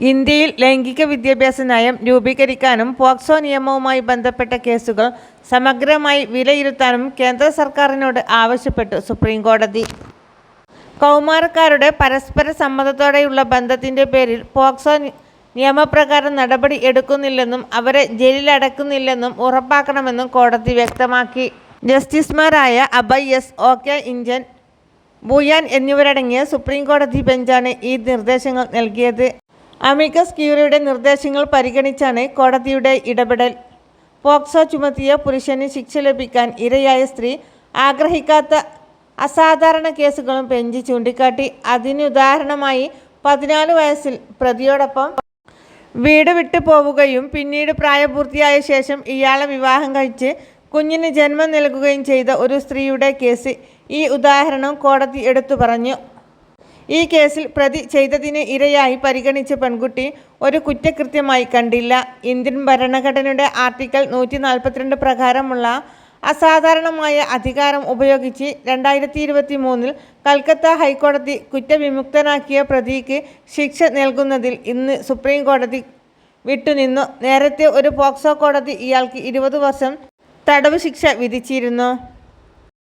ഇന്ത്യയിൽ ലൈംഗിക വിദ്യാഭ്യാസ നയം രൂപീകരിക്കാനും പോക്സോ നിയമവുമായി ബന്ധപ്പെട്ട കേസുകൾ സമഗ്രമായി വിലയിരുത്താനും കേന്ദ്ര സർക്കാരിനോട് ആവശ്യപ്പെട്ടു സുപ്രീം കോടതി. കൗമാരക്കാരുടെ പരസ്പര സമ്മതത്തോടെയുള്ള ബന്ധത്തിന്റെ പേരിൽ പോക്സോ നിയമപ്രകാരം നടപടി എടുക്കുന്നില്ലെന്നും അവരെ ജയിലിലടക്കുന്നില്ലെന്നും ഉറപ്പാക്കണമെന്നും കോടതി വ്യക്തമാക്കി. ജസ്റ്റിസുമാരായ അഭയ് എസ് ഒ കെ ഇന്ത്യൻ ഭൂയാൻ എന്നിവരടങ്ങിയ സുപ്രീം കോടതി ബെഞ്ചാണ് ഈ നിർദ്ദേശങ്ങൾ നൽകിയത്. അമിക്കസ് ക്യൂറിയുടെ നിർദ്ദേശങ്ങൾ പരിഗണിച്ചാണ് കോടതിയുടെ ഇടപെടൽ. പോക്സോ ചുമത്തിയ പുരുഷന് ശിക്ഷ ലഭിക്കാൻ ഇരയായ സ്ത്രീ ആഗ്രഹിക്കാത്ത അസാധാരണ കേസുകളും ബെഞ്ച് ചൂണ്ടിക്കാട്ടി. അതിനുദാഹരണമായി പതിനാല് വയസ്സിൽ പ്രതിയോടൊപ്പം വീട് വിട്ടു പോവുകയും പിന്നീട് പ്രായപൂർത്തിയായ ശേഷം ഇയാളെ വിവാഹം കഴിച്ച് കുഞ്ഞിന് ജന്മം നൽകുകയും ചെയ്ത ഒരു സ്ത്രീയുടെ കേസ് ഈ ഉദാഹരണം കോടതി എടുത്തു പറഞ്ഞു. ഈ കേസിൽ പ്രതി ചെയ്തതിന് ഇരയായി പരിഗണിച്ച പെൺകുട്ടി ഒരു കുറ്റകൃത്യമായി കണ്ടില്ല. ഇന്ത്യൻ ഭരണഘടനയുടെ ആർട്ടിക്കിൾ നൂറ്റി നാൽപ്പത്തിരണ്ട് പ്രകാരമുള്ള അസാധാരണമായ അധികാരം ഉപയോഗിച്ച് രണ്ടായിരത്തി ഇരുപത്തി മൂന്നിൽ കൽക്കത്ത ഹൈക്കോടതി കുറ്റവിമുക്തനാക്കിയ പ്രതിക്ക് ശിക്ഷ നൽകുന്നതിൽ ഇന്ന് സുപ്രീം കോടതി വിട്ടുനിന്നു. നേരത്തെ ഒരു പോക്സോ കോടതി ഇയാൾക്ക് ഇരുപത് വർഷം തടവ് ശിക്ഷ വിധിച്ചിരുന്നു.